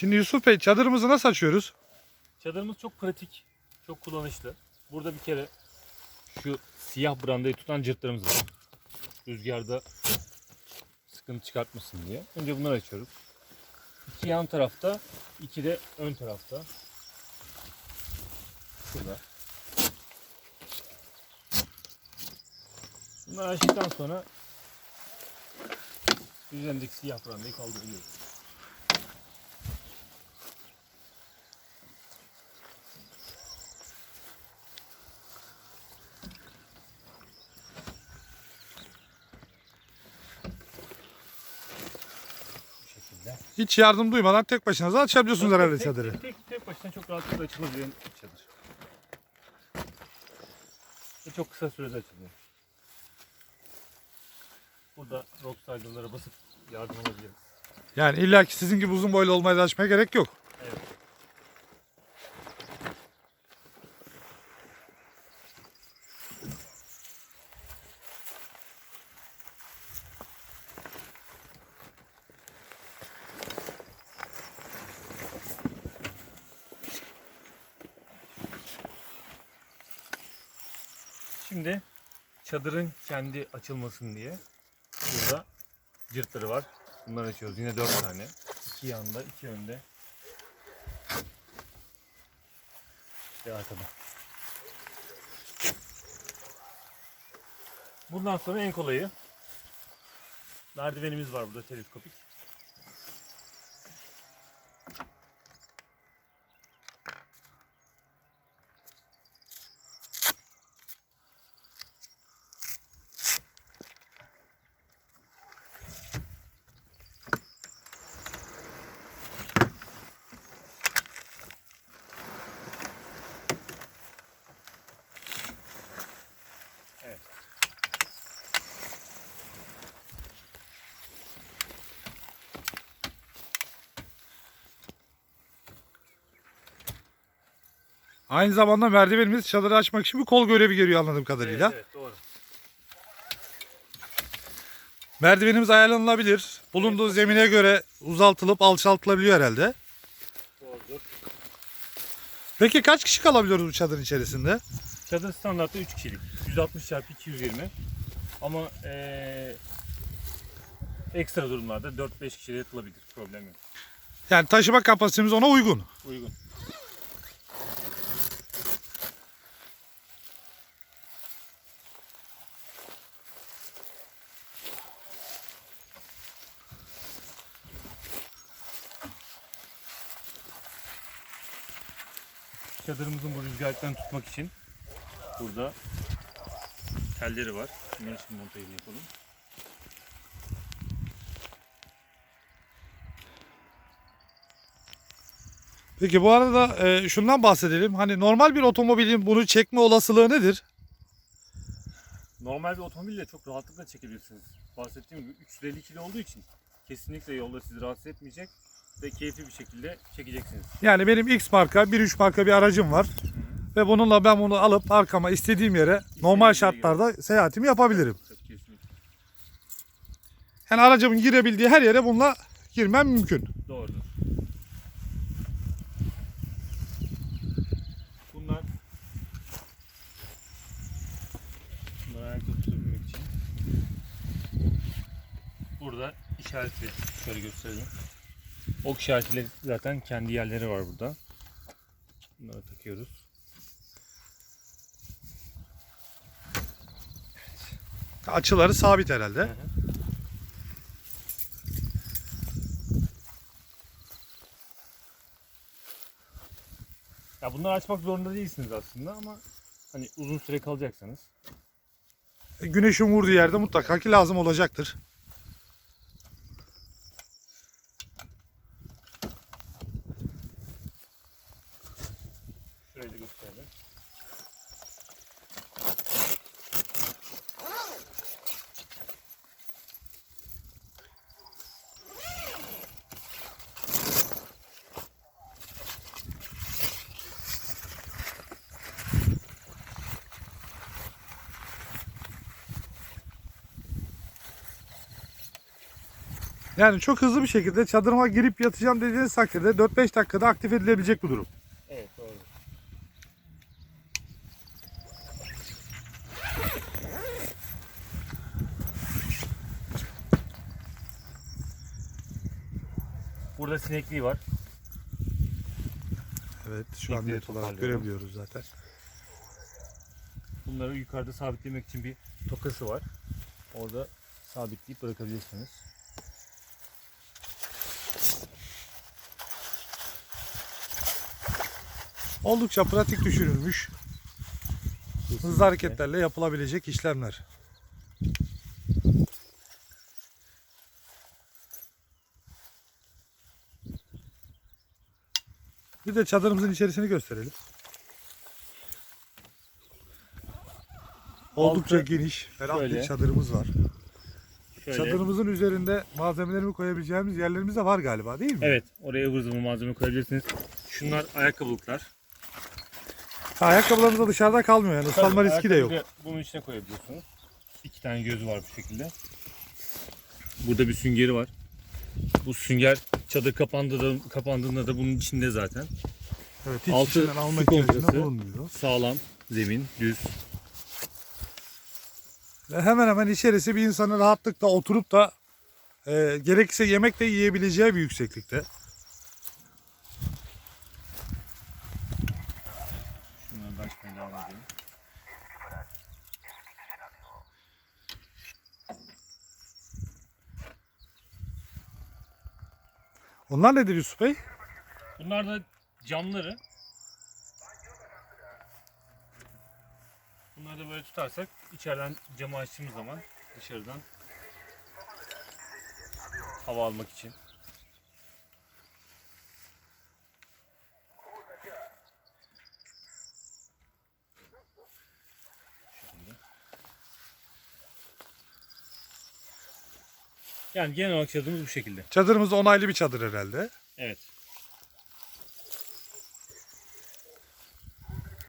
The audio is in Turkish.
Şimdi Yusuf Bey çadırımızı nasıl açıyoruz? Çadırımız çok pratik, çok kullanışlı. Burada bir kere şu siyah brandayı tutan cırtlarımız var. Rüzgarda sıkıntı çıkartmasın diye. Önce bunları açıyoruz. İki yan tarafta, iki de ön tarafta. Şurada. Bunları açtıktan sonra üzerindeki siyah brandayı kaldırıyoruz. Hiç yardım duymadan tek başınıza açabiliyorsunuz herhalde tek, çadırı. Tek, tek, tek başına çok rahatlıkla açılabilen bir çadır. Ve çok kısa sürede açılıyor. Burada rockstarlara basıp yardım alabiliriz. Yani illa ki sizin gibi uzun boylu olmaya da açmaya gerek yok. Evet. Şimdi çadırın kendi açılmasın diye burada cırtları var. Bunları açıyoruz. Yine dört tane. İki yanda, iki önde. Ve arkada. Bundan sonra en kolayı. Merdivenimiz var burada teleskopik. Aynı zamanda merdivenimiz çadırı açmak için bir kol görevi görüyor anladığım kadarıyla. Evet, evet doğru. Merdivenimiz ayarlanabilir. Bulunduğu zemine göre uzaltılıp alçaltılabiliyor herhalde. Doğrudur. Peki kaç kişi kalabiliyoruz bu çadırın içerisinde? Çadır standartı 3 kişilik. 160 çarpı 220. Ama eee ekstra durumlarda 4-5 kişiyle yatılabilir. Problem yok. Yani taşıma kapasitemiz ona uygun. Uygun. Çadırımızın bu rüzgardan tutmak için burada telleri var. Bunları şimdi montajını yapalım. Peki bu arada e, şundan bahsedelim. Hani normal bir otomobilin bunu çekme olasılığı nedir? Normal bir otomobille çok rahatlıkla çekebilirsiniz. Bahsettiğim gibi 350 kilo olduğu için kesinlikle yolda sizi rahatsız etmeyecek ve keyifli bir şekilde çekeceksiniz. Yani benim X marka, 1.3 marka bir aracım var. Ve bununla ben bunu alıp arkama istediğim yere normal yere şartlarda seyahatimi yapabilirim. Kesinlikle. Yani aracımın girebildiği her yere bununla girmem mümkün. Doğrudur. Bunlar Bunları ayakta tutabilmek için burada işaretli şöyle göstereyim. Ok işaretiyle zaten kendi yerleri var burada. Bunları takıyoruz. Açıları sabit herhalde. Hı hı. Ya bunları açmak zorunda değilsiniz aslında ama hani uzun süre kalacaksanız E, Güneşin vurduğu yerde mutlaka ki lazım olacaktır. Yani çok hızlı bir şekilde çadırıma girip yatacağım dediğiniz takdirde 4-5 dakikada aktif edilebilecek bir durum. Evet doğru. Burada sinekliği var. Evet şu an net olarak görebiliyoruz zaten. Bunları yukarıda sabitlemek için bir tokası var. Orada sabitleyip bırakabilirsiniz. Oldukça pratik düşünülmüş. Hızlı hareketlerle yapılabilecek işlemler. Bir de çadırımızın içerisini gösterelim. Oldukça Altı geniş, ferah bir çadırımız var. Şöyle. Çadırımızın üzerinde malzemelerimi koyabileceğimiz yerlerimiz de var galiba değil mi? Evet, oraya ıvır zıvır malzeme koyabilirsiniz. Şunlar ayakkabılıklar. Ha, ayakkabılarımız da dışarıda kalmıyor yani ıslanma Tabii, riski de yok. ayakkabıyı Bunun içine koyabiliyorsunuz. İki tane gözü var bu şekilde. Burada bir süngeri var. Bu sünger çadır kapandığında da, kapandığında da bunun içinde zaten. Evet, hiç Altı içinden alma su ihtiyacında kompresi. bulunmuyor. Sağlam, zemin, düz. Ve hemen hemen içerisi bir insanın rahatlıkla oturup da e, gerekirse yemek de yiyebileceği bir yükseklikte. Edelim. Onlar nedir Yusuf Bey? Bunlar da camları. Bunları da böyle tutarsak içeriden camı açtığımız zaman dışarıdan hava almak için. Yani genel olarak çadırımız bu şekilde. Çadırımız onaylı bir çadır herhalde. Evet.